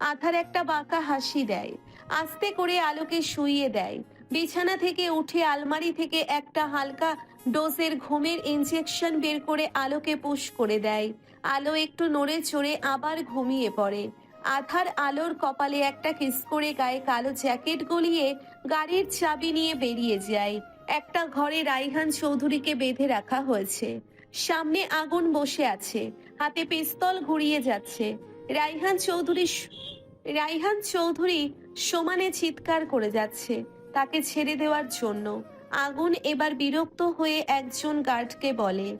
আধার একটা বাঁকা হাসি দেয়। আস্তে করে আলোকে শুইয়ে দেয়। বিছানা থেকে উঠে আলমারি থেকে একটা হালকা ডোজের ঘুমের ইনজেকশন বের করে আলোকে পুশ করে দেয়। আলো একটু নড়ে চড়ে আবার ঘুমিয়ে পড়ে। আধার আলোর কপালে একটা কিস করে গায়ে কালো জ্যাকেট গলিয়ে গাড়ির চাবি নিয়ে বেরিয়ে যায়। একটা ঘরে রাইহান চৌধুরীকে বেঁধে রাখা হয়েছে। সামনে আগুন বসে আছে। হাতে পিস্তল ঘুরিয়ে যাচ্ছে। রাইহান চৌধুরী রাইহান চৌধুরী সমানে চিৎকার করে যাচ্ছে তাকে ছেড়ে দেওয়ার জন্য। আগুন এবার বিরক্ত হয়ে একজন গার্ডকে বলে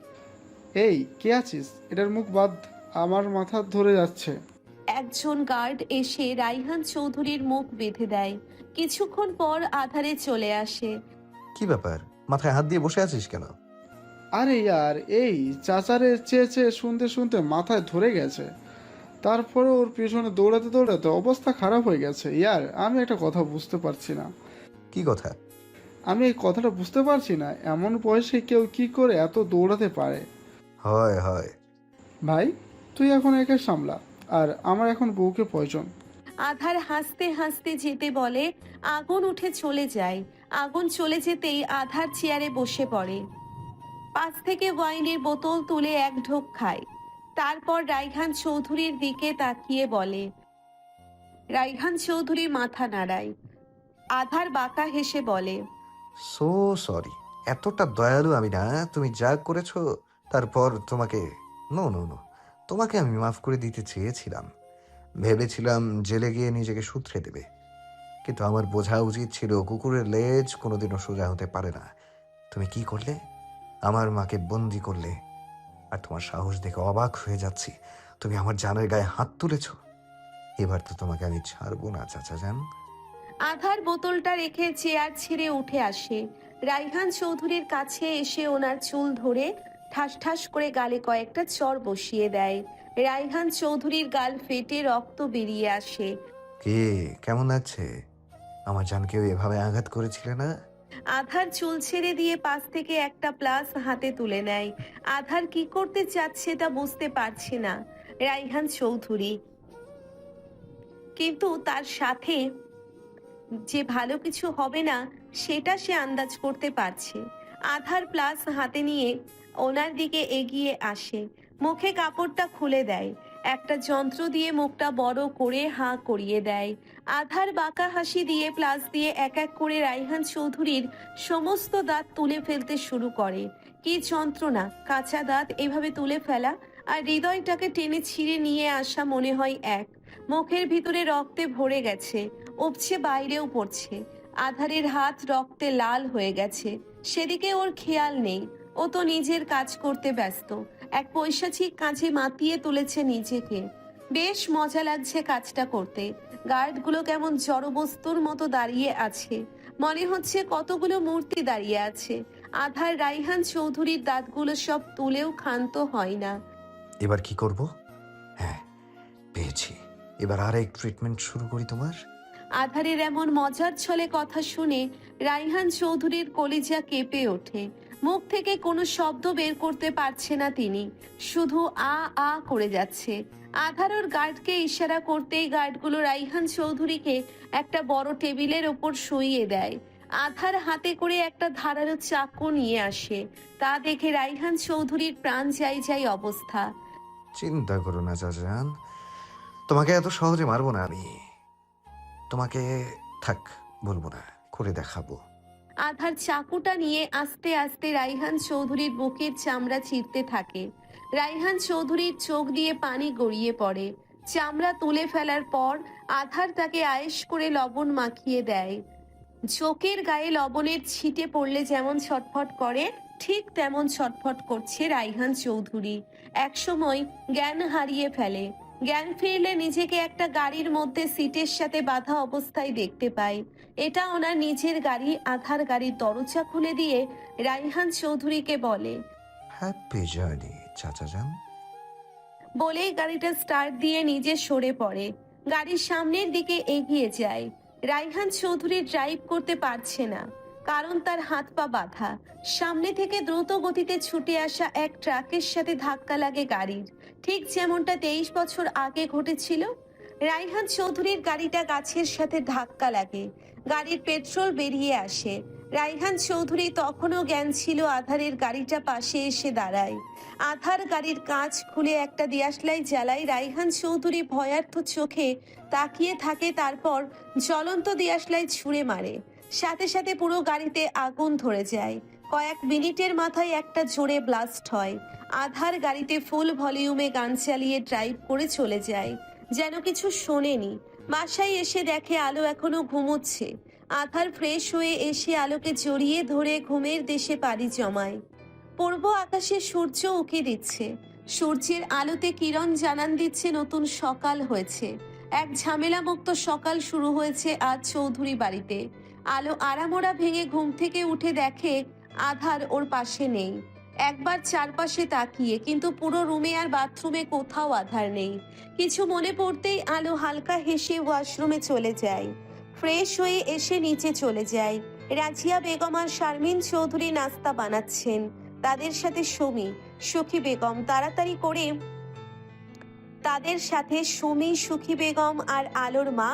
এই কে আছিস? এটার মুখ বাদ আমার মাথা ধরে যাচ্ছে। একজন গার্ড এসে রাইহান চৌধুরীর মুখ বেঁধে দেয়। কিছুক্ষণ পর আধারে চলে আসে। কি ব্যাপার? মাথায় হাত দিয়ে বসে আছিস কেন? আরে ইয়ার এই চাচারে চেয়ে চেয়ে শুনতে শুনতে মাথায় ধরে গেছে। তারপরে ওর পেছনে দৌড়াতে দৌড়াতে অবস্থা খারাপ হয়ে গেছে। ইয়ার আমি একটা কথা বুঝতে পারছি না। কি কথা? আমি এই কথাটা বুঝতে পারছি না এমন বয়সে কেউ কি করে এত দৌড়াতে পারে? হয় হয়। ভাই তুই এখন একে সামলা আর আমার এখন বউকে প্রয়োজন। আধার হাসতে হাসতে যেতে বলে আগুন উঠে চলে যায়। আগুন চলে যেতেই আধার চেয়ারে বসে পড়ে। পাশ থেকে ওয়াইনের বোতল তুলে এক ঢোক খায়। তারপর রাইহান চৌধুরীর দিকে তাকিয়ে বলে রাইহান চৌধুরী মাথা নাড়ায়। আধার বাঁকা হেসে বলে সো সরি এতটা দয়ালু আমি না। তুমি যা করেছ, তারপর তোমাকে নো নো নো তোমাকে আমি মাফ করে দিতে চেয়েছিলাম। ভেবেছিলাম জেলে গিয়ে নিজেকে সূত্রে দেবে। কিন্তু আমার বোঝা উচিত ছিল কুকুরের লেজ কোনোদিনও সোজা হতে পারে না। তুমি কি করলে? আমার মাকে বন্দি করলে। আর তোমার সাহস দেখে অবাক হয়ে যাচ্ছি। তুমি আমার জানের গায়ে হাত তুলেছ। এবার তো তোমাকে আমি ছাড়বো না চাচা যান। আধার বোতলটা রেখে চেয়ার ছেড়ে উঠে আসে। রাইহান চৌধুরীর কাছে এসে ওনার চুল ধরে ঠাস ঠাস করে গালে কয়েকটা চর বসিয়ে দেয়। রাইহান চৌধুরীর গাল ফেটে রক্ত বেরিয়ে আসে। কে? কেমন আছে? আমার জানকেও এভাবে আঘাত করেছিলে না? আধার চুল ছেড়ে দিয়ে পাশ থেকে একটা প্লাস হাতে তুলে নেয়। আধার কি করতে চাচ্ছে তা বুঝতে পারছে না। রাইহান চৌধুরী। কিন্তু তার সাথে যে ভালো কিছু হবে না, সেটা সে আন্দাজ করতে পারছে। আধার প্লাস হাতে নিয়ে ওনার দিকে এগিয়ে আসে। মুখে কাপড়টা খুলে দেয়। একটা যন্ত্র দিয়ে মুখটা বড় করে হাঁ করিয়ে দেয়। আধার বাঁকা হাসি দিয়ে, প্লাস দিয়ে এক এক করে রাইহান চৌধুরীর সমস্ত দাঁত তুলে ফেলতে শুরু করে। কি যন্ত্রণা! কাঁচা দাঁত এভাবে তুলে ফেলা আর হৃদয়টাকে টেনে ছিঁড়ে নিয়ে আসা মনে হয় এক। মুখের ভিতরে রক্তে ভরে গেছে, উপছে বাইরেও পড়ছে। আধারের হাত রক্তে লাল হয়ে গেছে। সেদিকে ওর খেয়াল নেই। ও তো নিজের কাজ করতে ব্যস্ত। এক পৈশাচিক কাজে মাতিয়ে তুলেছে নিজেকে। বেশ মজা লাগছে কাজটা করতে। গার্ডগুলো কেমন জড়বস্তুর মতো দাঁড়িয়ে আছে। মনে হচ্ছে কতগুলো মূর্তি দাঁড়িয়ে আছে। আধার রাইহান চৌধুরীর দাঁতগুলো সব তুলেও ক্ষান্ত হয় না। এবার কি করব? হ্যাঁ পেয়েছি। এবার আর এক ট্রিটমেন্ট শুরু করি তোমার। আধারের এমন মজার ছলে কথা শুনে রাইহান চৌধুরীর কলিজা কেঁপে ওঠে। মুখ থেকে কোনো শব্দ বের করতে পারছে না তিনি। শুধু আ আ করে যাচ্ছে। আধারর গার্ডকে ইশারা করতেই গার্ডগুলো রাইহান চৌধুরীকে একটা বড় টেবিলের ওপর শুইয়ে দেয়। আধার হাতে করে একটা ধারালো চাকু নিয়ে আসে। তা দেখে রাইহান চৌধুরীর প্রাণ যাই যাই অবস্থা। চিন্তা করো না চাচান তোমাকে এত সহজে মারবো না আমি। তোমাকে থাক, বলব না, করে দেখাবো। আধার চাকুটা নিয়ে আস্তে আস্তে রাইহান চৌধুরীর বুকের চামড়া চিরতে থাকে। রাইহান চৌধুরীর চোখ দিয়ে পানি গড়িয়ে পড়ে। চামড়া তুলে ফেলার পর আধার তাকে আয়েস করে লবণ মাখিয়ে দেয়। চোখের গায়ে লবণের ছিটে পড়লে যেমন ছটফট করে, ঠিক তেমন ছটফট করছে রাইহান চৌধুরী। একসময় জ্ঞান হারিয়ে ফেলে। জ্ঞান ফিরলে নিজেকে একটা গাড়ির মধ্যে সিটের সাথে বাঁধা অবস্থায় দেখতে পায় এটা ওনার নিজের গাড়ি আধার গাড়ির দরজা খুলে দিয়ে রাইহান চৌধুরীকে বলে। হ্যাপি জার্নি চাচা যান বলেই গাড়িটা স্টার্ট দিয়ে নিজে সরে পড়ে। গাড়ির সামনের দিকে এগিয়ে যায়। রাইহান চৌধুরী ড্রাইভ করতে পারছে না। কারণ তার হাত পা বাঁধা। সামনে থেকে দ্রুত গতিতে ছুটে আসা এক ট্রাকের সাথে ধাক্কা লাগে গাড়ির। ঠিক যেমনটা তেইশ বছর আগে ঘটেছিল রাইহান চৌধুরীর গাড়িটা গাছের সাথে ধাক্কা লাগে। গাড়ির পেট্রোল বেরিয়ে আসে। রাইহান চৌধুরী তখনও জ্ঞান ছিল আধারের গাড়িটা পাশে এসে দাঁড়ায়। আধার গাড়ির কাঁচ খুলে একটা দিয়াশলাই জ্বালায় রাইহান চৌধুরী ভয়ার্থ চোখে তাকিয়ে থাকে, তারপর জ্বলন্ত দিয়াশলাই ছুঁড়ে মারে। সাথে সাথে পুরো গাড়িতে আগুন ধরে যায়। কয়েক মিনিটের মাথায় একটা জোরে ব্লাস্ট হয়। আধার গাড়িতে ফুল ভলিউমে গান চালিয়ে ড্রাইভ করে চলে যায়। যেন কিছু শোনেনি। বাসায় এসে দেখে আলো এখনও ঘুমোচ্ছে। আধার ফ্রেশ হয়ে এসে আলোকে জড়িয়ে ধরে ঘুমের দেশে পাড়ি জমায়। পূর্ব আকাশে সূর্য উঁকি দিচ্ছে। সূর্যের আলোতে কিরণ জানান দিচ্ছে নতুন সকাল হয়েছে। এক ঝামেলামুক্ত সকাল শুরু হয়েছে আজ চৌধুরী বাড়িতে। আলো আরামোড়া ভেঙে ঘুম থেকে উঠে দেখে আধার ওর পাশে নেই। একবার চারপাশে তাকিয়ে, কিন্তু পুরো রুমে আর বাথরুমে কোথাও আধার নেই। কিছু মনে পড়তেই আলো হালকা হেসে ওয়াশরুমে চলে যায়। ফ্রেশ হয়ে এসে নিচে চলে যায়। রাজিয়া বেগম আর শারমিন চৌধুরী নাস্তা বানাচ্ছেন। তাদের সাথে সুমি, সুখী বেগম তাড়াতাড়ি করে তাদের সাথে সুমি, সুখী বেগম আর আলোর মা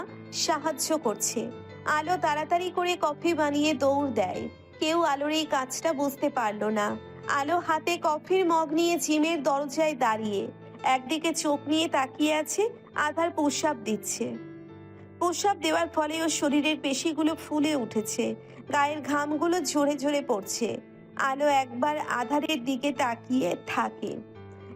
সাহায্য করছে। আলো তাড়াতাড়ি করে কফি বানিয়ে দৌড় দেয়। কেউ আলোর এই কাজটা বুঝতে পারল না। আলো হাতে কফির মগ নিয়ে জিমের দরজায় দাঁড়িয়ে, একদিকে চোখ নিয়ে তাকিয়ে আছে, আধার প্রসাব দিচ্ছে। প্রসাব দেওয়ার ফলে ওর শরীরের পেশিগুলো ফুলে উঠেছে, গায়ের ঘামগুলো ঝরে ঝরে পড়ছে। আলো একবার আধারের দিকে তাকিয়ে থাকে।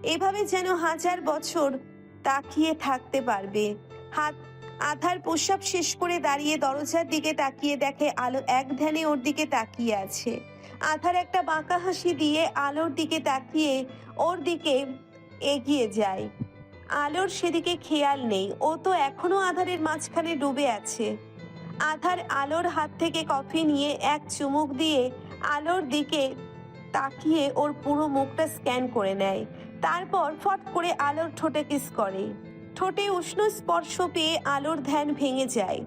এভাবে যেন হাজার বছর তাকিয়ে থাকতে পারবে। হাত আধার প্রসাব শেষ করে দাঁড়িয়ে দরজার দিকে তাকিয়ে দেখে আলো এক ধ্যানে ওর দিকে তাকিয়ে আছে। আধার একটা বাঁকা হাসি দিয়ে আলোর দিকে তাকিয়ে ওর দিকে এগিয়ে যায়। আলোর সেদিকে খেয়াল নেই, ও তো এখনও আধারের মাঝখানে ডুবে আছে। আধার আলোর হাত থেকে কফি নিয়ে এক চুমুক দিয়ে আলোর দিকে তাকিয়ে ওর পুরো মুখটা স্ক্যান করে নেয়। তারপর ফট করে আলোর ঠোঁটে কিস করে। ঠোঁটে উষ্ণ স্পর্শ পেয়ে আলোর ধ্যান ভেঙে যায়।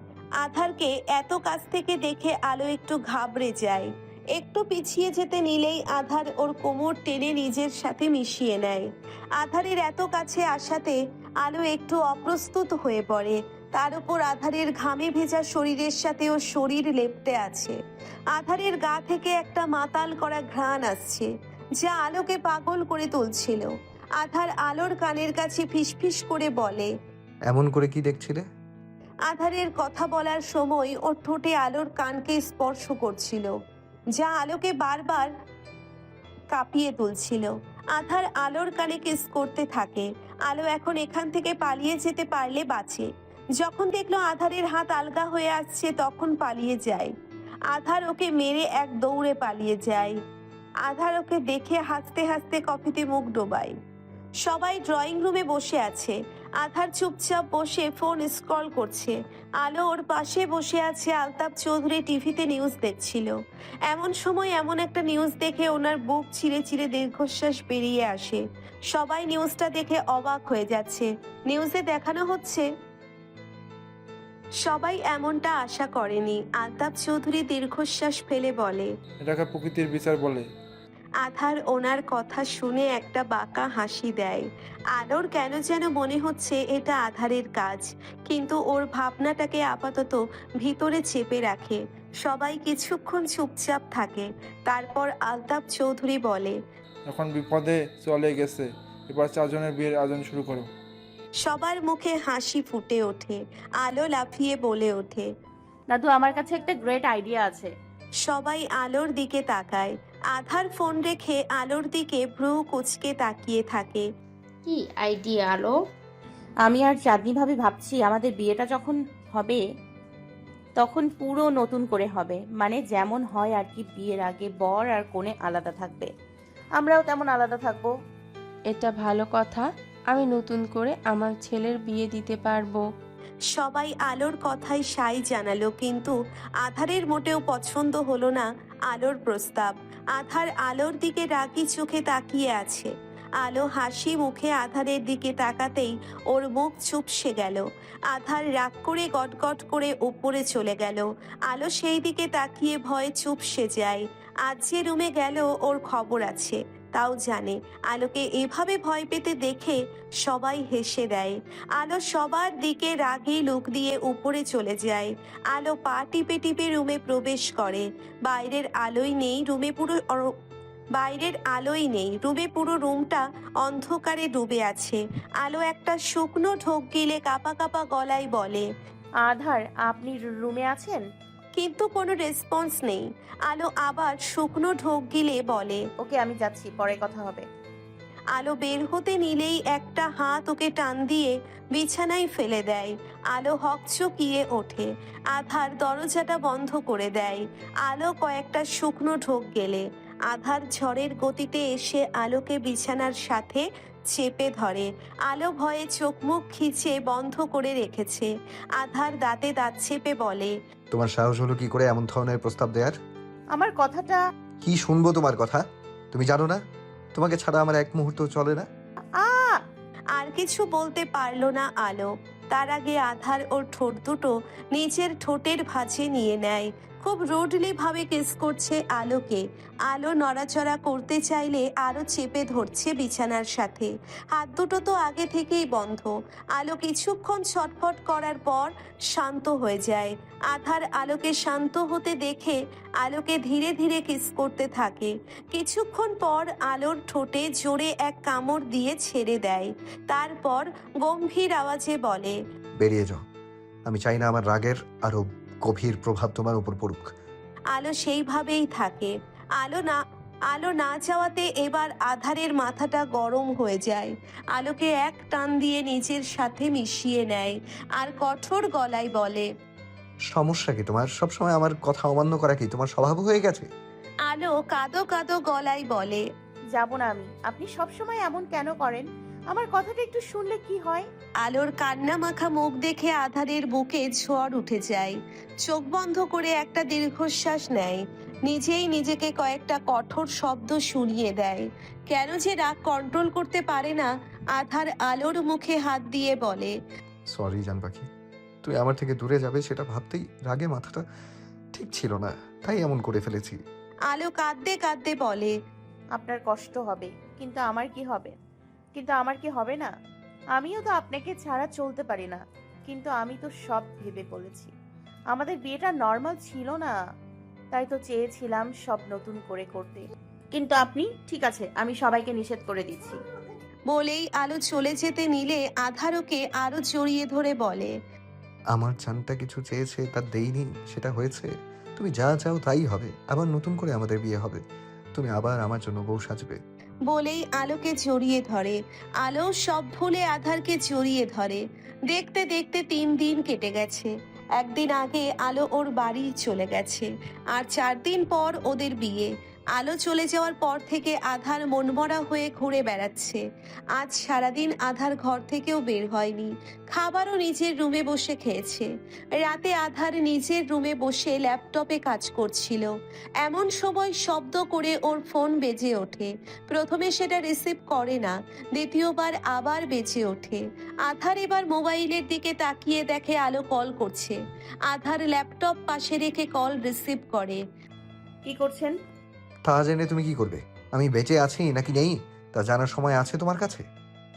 আধারকে এত কাছ থেকে দেখে আলো একটু ঘাবড়ে যায়। একটু পিছিয়ে যেতে নিলেই আধার ওর কোমর টেনে নিজের সাথে মিশিয়ে নেয়। আধারের এত কাছে আসাতে আলো একটু অপ্রস্তুত হয়ে পড়ে। তার উপর আধারের ঘামে ভেজা শরীরের সাথে ওর শরীর লেপ্টে আছে। আধারের গা থেকে একটা মাতাল করা ঘ্রাণ আসছে, যা আলোকে পাগল করে তুলছিল। আধার আলোর কানের কাছে ফিসফিস করে বলে এমন করে কি দেখছিলে? আধারের কথা বলার সময় ওর ঠোঁটে আলোর কানকে স্পর্শ করছিল যা আলোকে বারবার কাঁপিয়ে তুলছিল। আধার আলোর কানে কিস করতে থাকে আলো এখন এখান থেকে পালিয়ে যেতে পারলে বাঁচে। যখন দেখল আধারের হাত আলগা হয়ে আসছে তখন পালিয়ে যায়। আধার ওকে মেরে এক দৌড়ে পালিয়ে যায়। আধার ওকে দেখে হাসতে হাসতে কফিতে মুখ ডোবায়। সবাই ড্রয়িং রুমে বসে আছে। আধার চুপচাপ বসে ফোন স্ক্রল করছে। আলো ওর পাশে বসে আছে আলতাপ চৌধুরী টিভিতে নিউজ দেখছিল। এমন সময় এমন একটা নিউজ দেখে ওনার বুক চিরে চিরে দীর্ঘশ্বাস বেরিয়ে আসে। সবাই নিউজটা দেখে অবাক হয়ে যাচ্ছে। নিউজে দেখানো হচ্ছে, সবাই এমনটা আশা করেনি। আলতাপ চৌধুরী দীর্ঘশ্বাস ফেলে বলে, এটাকে প্রকৃতির বিচার বলে। আধার ওনার কথা শুনে একটা বাঁকা হাসি দেয়। আলোর কেন যেন মনে হচ্ছে এটা আধারের কাজ। কিন্তু ওর ভাবনাটাকে আপাতত ভিতরে চেপে রাখে। সবাই কিছুক্ষণ চুপচাপ থাকে। তারপর আলতাপ চৌধুরী বলে এখন বিপদে চলে গেছে। এবার চারজনের বিয়ের আয়োজন শুরু করো। সবার মুখে হাসি ফুটে ওঠে। আলো লাফিয়ে বলে ওঠে দাদু আমার কাছে একটা গ্রেট আইডিয়া আছে। সবাই আলোর দিকে তাকায়। আধার ফোন রেখে আলোর দিকে ভ্রু কুচকে তাকিয়ে থাকে। কি আইডিয়া আলো? আমি আর চাঁদনি ভাবে ভাবছি আমাদের বিয়েটা যখন হবে তখন পুরো নতুন করে হবে। মানে যেমন হয় আর কি বিয়ের আগে বর আর কোণে আলাদা থাকবে। আমরাও তেমন আলাদা থাকব। এটা ভালো কথা। আমি নতুন করে আমার ছেলের বিয়ে দিতে পারব। সবাই আলোর কথাই সাই জানালো কিন্তু আধারের মোটেও পছন্দ হলো না আলোর প্রস্তাব। আধার আলোর দিকে রাগি চোখে তাকিয়ে আছে। আলো হাসি মুখে আধারের দিকে তাকাতেই ওর মুখ চুপসে গেল। আধার রাগ করে গটগট করে উপরে চলে গেল। আলো সেই দিকে তাকিয়ে ভয়ে চুপসে যায়। আজ যে রুমে গেল, ওর খবর আছে। তাও জানে। আলোকে এভাবে ভয় পেতে দেখে সবাই হেসে দেয়। আলো সবার দিকে রাগী লুক দিয়ে উপরে চলে যায়। আলো পা টিপে টিপে রুমে প্রবেশ করে। বাইরের আলোই নেই, রুমে পুরো বাইরের আলোই নেই। রুমে পুরো রুমটা অন্ধকারে ডুবে আছে। আলো একটা শুকনো ঢোক গিলে কাপা কাপা গলায় বলে, আধার, আপনি রুমে আছেন? কিন্তু কোনো রেসপন্স নেই। আলো আবার শুকনো ঢোক গিলে বলে ওকে আমি যাচ্ছি পরে কথা হবে। আলো বের হতে নিলেই একটা হাত ওকে টান দিয়ে বিছানায় ফেলে দেয়। আলো হকচকিয়ে ওঠে আধার দরজাটা বন্ধ করে দেয়। আলো কয়েকটা শুকনো ঢোক গেলে আধার ঝড়ের গতিতে এসে আলোকে বিছানার সাথে চেপে ধরে। আলো ভয়ে চোখ মুখ খিচে বন্ধ করে রেখেছে। আধার দাঁতে দাঁত চেপে বলে তোমার সাহস হলো কি করে এমন ধরনের প্রস্তাব দেয়ার? আমার কথাটা কি শুনব তোমার কথা? তুমি জানো না? তোমাকে ছাড়া আমার এক মুহূর্ত চলে না? আ! আর কিছু বলতে পারল না আলো। তার আগে আধার ওর ঠোঁট দুটো নিচের ঠোঁটের ভাঁজে নিয়ে নেয়। খুব রুডলি ভাবে কিস করছে আলোকে। আলো নড়াচড়া করতে চাইলে আরও চেপে ধরছে বিছানার সাথে। হাত দুটো তো আগে থেকেই বন্ধ। আলো কিছুক্ষণ ছটফট করার পর শান্ত হয়ে যায়। আধার আলোকে শান্ত হতে দেখে আলোকে ধীরে ধীরে কিস করতে থাকে। কিছুক্ষণ পর আলোর ঠোঁটে জোরে এক কামড় দিয়ে ছেড়ে দেয়। তারপর গম্ভীর আওয়াজে বলে, বেরিয়ে যাও। আমি চাই না আমার রাগের আরও গভীর প্রভাব তোমার উপর পড়ুক। আলো সেইভাবেই থাকে। আলো না আলো না যাওয়াতে এবার আধারের মাথাটা গরম হয়ে যায়। আলোকে এক টান দিয়ে নিজের সাথে মিশিয়ে নেয় আর কঠোর গলায় বলে সমস্যা কি তোমার? সবসময় আমার কথা অমান্য করা কি? তোমার স্বভাব হয়ে গেছে? আলো কাদো কাদো গলায় বলে যাব না আমি। আপনি সব সময় এমন কেন করেন? আমার কথাটা একটু শুনলে কি হয়? আলোর কান্না মাখা মুখ দেখে আধারের বুকে ঝড় উঠে যায়। চোখ বন্ধ করে একটা দীর্ঘশ্বাস নেয়। নিজেই নিজেকে কয়েকটা কঠোর শব্দ শুনিয়ে দেয়। কেন যে রাগ কন্ট্রোল করতে পারে না আধার আলোর মুখে হাত দিয়ে বলে সরি জান পাখি তুই আমার থেকে দূরে যাবে সেটা ভাবতেই রাগে মাথাটা ঠিক ছিল না তাই এমন করে ফেলেছি। আলো কাঁদতে কাঁদতে বলে আপনার কষ্ট হবে কিন্তু আমার কি হবে? কিন্তু আমার কি হবে না? আমিও তো আপনাকে ছাড়া চলতে পারি না। কিন্তু আমি তো সব ভেবে বলেছি। আমাদের বিয়েটা নর্মাল ছিল না। তাই তো চেয়েছিলাম সব নতুন করে করতে। কিন্তু আপনি ঠিক আছে আমি সবাইকে নিষেধ করে দিচ্ছি। বলেই আলো চলে যেতে নিলে আধারকে আরও জড়িয়ে ধরে বলে আমার চানটা কিছু চেয়েছে তা দেইনি সেটা হয়েছে। তুমি যা চাও তাই হবে। আবার নতুন করে আমাদের বিয়ে হবে। তুমি আবার আমার জন্য বউ সাজবে। বলেই আলোকে জড়িয়ে ধরে। আলো সব ভুলে আধারকে জড়িয়ে ধরে। দেখতে দেখতে তিন দিন কেটে গেছে। একদিন আগে আলো ওর বাড়ি চলে গেছে। আর চার দিন পর ওদের বিয়ে। আলো চলে যাওয়ার পর থেকে আধার মনমরা হয়ে ঘুরে বেড়াচ্ছে। আজ সারাদিন আধার ঘর থেকেও বের হয়নি। খাবারও নিজের রুমে বসে খেয়েছে। রাতে আধার নিজের রুমে বসে ল্যাপটপে কাজ করছিল। এমন সময় শব্দ করে ওর ফোন বেজে ওঠে। প্রথমে সেটা রিসিভ করে না, দ্বিতীয়বার আবার বেজে ওঠে। আধার এবার মোবাইলের দিকে তাকিয়ে দেখে আলো কল করছে। আধার ল্যাপটপ পাশে রেখে কল রিসিভ করে। কি করছেন? তা জেনে তুমি কি করবে? আমি বেঁচে আছি নাকি নেই? তা জানার সময় আছে তোমার কাছে?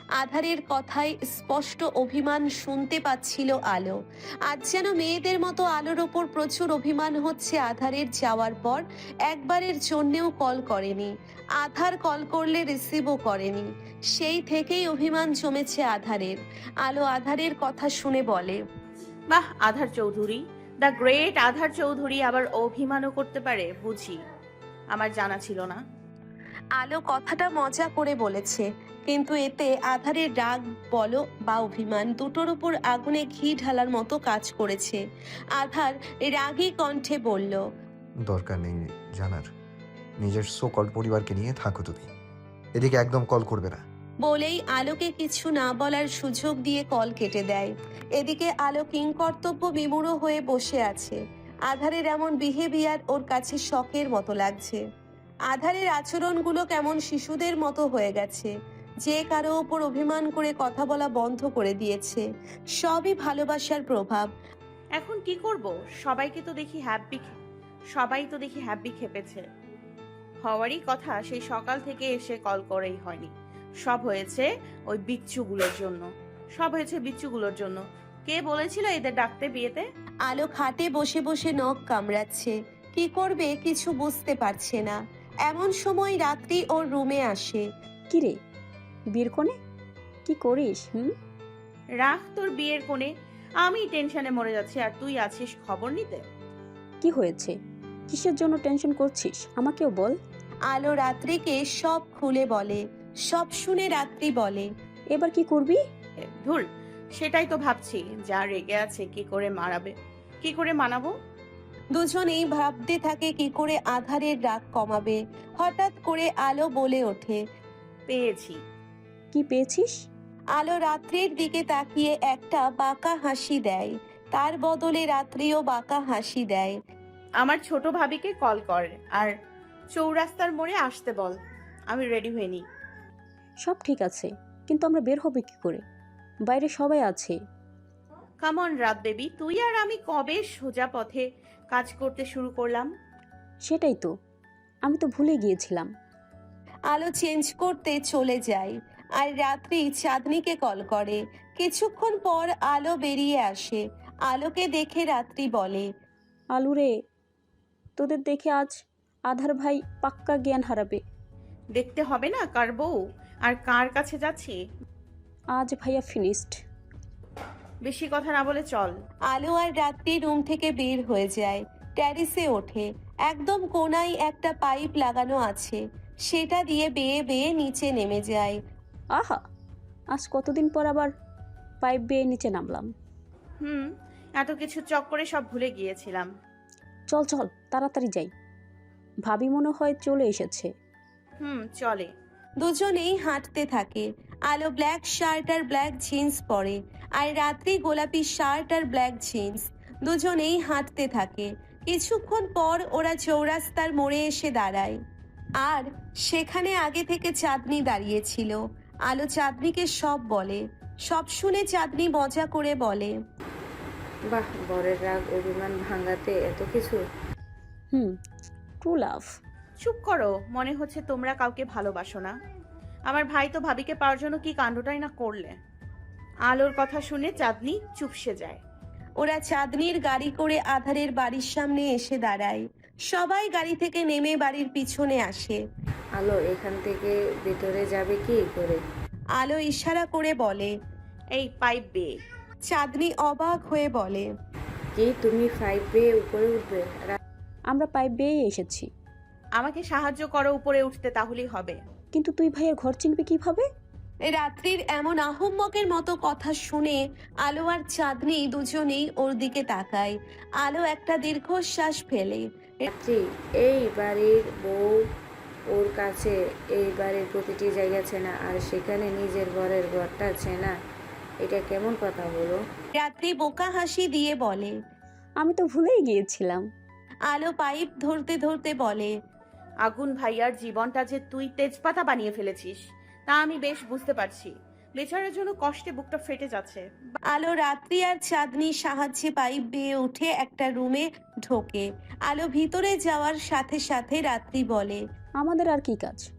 আধারের কথায় স্পষ্ট অভিমান শুনতে পাচ্ছিল আলো। আজ যেন মেয়েদের মতো আলোর ওপর প্রচুর অভিমান হচ্ছে আধারের যাওয়ার পর একবারের জন্যেও কল করেনি। আধার কল করলে রিসিভও করেনি। সেই থেকেই অভিমান জমেছে আধারের। আলো আধারের কথা শুনে বলে বাহ আধার চৌধুরী। দ্য গ্রেট আধার চৌধুরী আবার অভিমানও করতে পারে বুঝি? আমার জানা ছিল না। আলো কথাটা মজা করে বলেছে কিন্তু এতে আধারের রাগ বলো বা অভিমান দুটোর উপর আগুনে ঘি ঢালার মতো কাজ করেছে। আধার রাগী কণ্ঠে বলল দরকার নেই জানার। নিজের সোকল পরিবারকে নিয়ে থাকো তুমি। এদিকে একদম কল করবে না। বলেই আলোকে কিছু না বলার সুযোগ দিয়ে কল কেটে দেয়। এদিকে আলো কিংকর্তব্য বিমূঢ় হয়ে বসে আছে। আধারের এমন বিহেভিয়ার ওর কাছে শখের মতো লাগছে। আধারের আচরণগুলো কেমন শিশুদের মতো হয়ে গেছে। যে কারও ওপর অভিমান করে কথা বলা বন্ধ করে দিয়েছে। সবই ভালোবাসার প্রভাব। এখন কি করব? সবাইকে তো দেখি হ্যাপি সবাই তো দেখি হ্যাপি খেপেছে। হওয়ারই কথা, সেই সকাল থেকে এসে কল করেই হয়নি। সব হয়েছে ওই বিচ্ছুগুলোর জন্য। সব হয়েছে বিচ্ছুগুলোর জন্য। কে বলেছিল এদের ডাকতে বিয়েতে? আলো খাটে বসে বসে নখ কামড়াচ্ছে। কি করবে কিছু বুঝতে পারছে না। এমন সময় রাত্রি ওর রুমে আসে। কিরে? বিয়ের কোণে? কি করিস হুম? রাখ তোর বিয়ের কোণে। আমি টেনশনে মরে যাচ্ছি আর তুই আছিস খবর নিতে? কি হয়েছে? কিসের জন্য টেনশন করছিস? আমাকেও বল। আলো রাত্রিকে সব খুলে বলে সব শুনে রাত্রি বলে। এবার কি করবি? ধুর সেটাই তো ভাবছি যা রেগে আছে কি করে মারাবে কি করে মানাবো? দুজনেই ভাবতে থাকে কি করে আধারের রাগ কমাবে হঠাৎ করে আলো বলে ওঠে। পেয়েছি। কি পেয়েছিস? আলো রাত্রির দিকে তাকিয়ে একটা বাঁকা হাসি দেয় তার বদলে রাত্রিও বাঁকা হাসি দেয়। আমার ছোট ভাবিকে কল কর আর চৌরাস্তার মোড়ে আসতে বল আমি রেডি হয়ে নিই। সব ঠিক আছে কিন্তু আমরা বের হবে কি করে? বাইরে সবাই আছে। কামন রাত বেবি তুই আর আমি কবে সোজা পথে কাজ করতে শুরু করলাম? সেটাই তো। আমি তো ভুলে গিয়েছিলাম। আলো চেঞ্জ করতে চলে যায় আর রাত্রি চাঁদনিকে কল করে। কিছুক্ষণ পর আলো বেরিয়ে আসে আলোকে দেখে রাত্রি বলে আলুরে তোদের দেখে আজ আধার ভাই পাক্কা জ্ঞান হারাবে। দেখতে হবে না কার বউ আর কার কাছে যাচ্ছি? আজ ভাইয়া ফিনিশড বেশি কথা না বলে চল। আলো আর রাত্রি রুম থেকে বের হয়ে যায়। ট্যারিসে ওঠে। একদম কোনায় একটা পাইপ লাগানো আছে। সেটা দিয়ে বেয়ে বেয়ে নিচে নেমে যায়। আহা আজ কতদিন পর আবার পাইপ বেয়ে নিচে নামলাম? হুম এত কিছু চক্করে সব ভুলে গিয়েছিলাম। চল চল তাড়াতাড়ি যাই। ভাবি মনে হয় চলে এসেছে। হুম চলে। দুজনেই হাঁটতে থাকে। আলো ব্ল্যাক শার্ট আর ব্ল্যাক জিন্স পরে আর রাত্রি গোলাপি শার্ট আর ব্ল্যাক জিন্স দুজনেই হাঁটতে থাকে। কিছুক্ষণ পর ওরা চৌরাস্তার মোড়ে এসে দাঁড়ায়। আর সেখানে আগে থেকে চাঁদনি দাঁড়িয়েছিল। আলো চাঁদনিকে সব বলে। সব শুনে চাঁদনি মজা করে বলে বাহ বরের রাগ অভিমান ভাঙাতে এত কিছু? হুম ট্রু লাভ চুপ করো মনে হচ্ছে তোমরা কাউকে ভালোবাসো না। আমার ভাই তো ভাবিকে পাওয়ার জন্য কি কাণ্ডটাই না করলে। আলোর কথা শুনে চাঁদনি চুপসে যায়। ওরা চাঁদনির গাড়ি করে আধারের বাড়ির সামনে এসে দাঁড়ায়। সবাই গাড়ি থেকে নেমে বাড়ির পিছনে আসে। আলো এখান থেকে ভেতরে যাবে কি করে? আলো ইশারা করে বলে এই পাইপ বেয়ে চাঁদনি অবাক হয়ে বলে কি তুমি ফাইভ বেয়ে উপরে উঠবে? আমরা পাইপ বেয়ে এসেছি। আমাকে সাহায্য করো উপরে উঠতে তাহলেই হবে। কিন্তু তুই ভাইয়ের ঘর চিনবি কীভাবে? রাত্রির এমন আহম্মকের মতো কথা শুনে আলো আর চাঁদনি দুজনেই ওর দিকে তাকায়। আলো একটা দীর্ঘশ্বাস ফেলে। রাত্রি এই বাড়ির বউ ওর কাছে এই বাড়ির প্রতিটি জায়গা চেনা আর সেখানে নিজের ঘরের ঘরটা চেনা। এটা কেমন কথা বলো? রাত্রি বোকা হাসি দিয়ে বলে আমি তো ভুলেই গিয়েছিলাম। আলো পাইপ ধরতে ধরতে বলে আগুন ভাইয়ার জীবনটা যে তুই তেজপাতা বানিয়ে ফেলেছিস তা আমি বেশ বুঝতে পারছি। বেচারার জন্য কষ্টে বুকটা ফেটে যাচ্ছে। আলো রাত্রি আর চাঁদনির সাহায্যে পাইপ বেয়ে উঠে একটা রুমে ঢোকে। আলো ভিতরে যাওয়ার সাথে সাথে রাত্রি বলে আমাদের আর কি কাজ?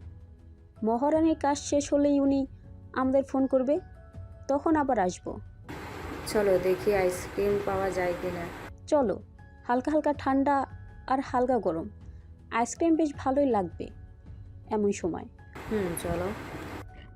মহারানীর কাজ শেষ হলেই উনি আমাদের ফোন করবে? তখন আবার আসব। চলো দেখি আইসক্রিম পাওয়া যায় কিনা। চলো হালকা হালকা ঠান্ডা আর হালকা গরম। আইসক্রিম বেশ ভালোই লাগবে এমন সময়। হুম, চলো।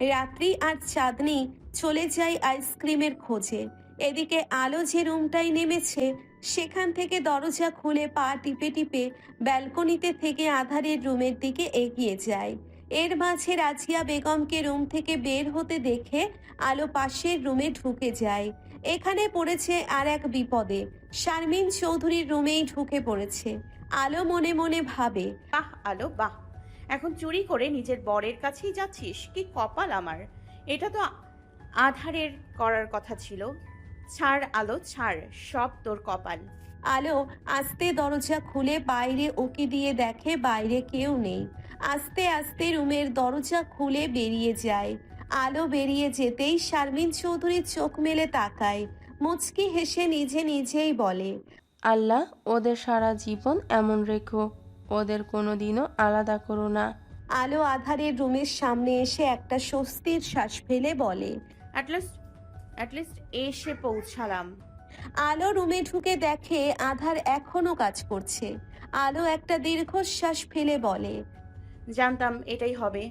রাত্রি আর চাঁদনি চলে যায় আইসক্রিমের খোঁজে। এদিকে আলো যে রুমটায় নেমেছে, সেখান থেকে দরজা খুলে পা টিপে টিপে ব্যালকনিতে থেকে আধারের রুমের দিকে এগিয়ে যায়। এর মাঝে রাজিয়া বেগমকে রুম থেকে বের হতে দেখে আলো পাশের রুমে ঢুকে যায়। এখানে পড়েছে আর এক বিপদে। শারমিন চৌধুরীর রুমেই ঢুকে পড়েছে। আলো মনে মনে ভাবে বাহ আলো বাহ। এখন চুরি করে নিজের বরের কাছেই যাচ্ছিস? কি কপাল আমার। এটা তো আধারের করার কথা ছিল। ছাড় আলো ছাড় সব তোর কপাল। আলো আস্তে দরজা খুলে বাইরে ওকে দিয়ে দেখে বাইরে কেউ নেই। আস্তে আস্তে রুমের দরজা খুলে বেরিয়ে যায়। আলো বেরিয়ে যেতেই শারমিন চৌধুরী চোখ মেলে তাকায়। মুচকি হেসে নিজে নিজেই বলে আল্লাহ ওদের সারা জীবন এমন রেখো। ওদের কোনো দিনও আলাদা করো না। আলো আধারের রুমের সামনে এসে একটা স্বস্তির শ্বাস ফেলে বলে অ্যাটলিস্ট অ্যাটলিস্ট এসে পৌঁছালাম। আলো রুমে ঢুকে দেখে আধার এখনও কাজ করছে। আলো একটা দীর্ঘশ্বাস ফেলে বলে জানতাম এটাই হবে।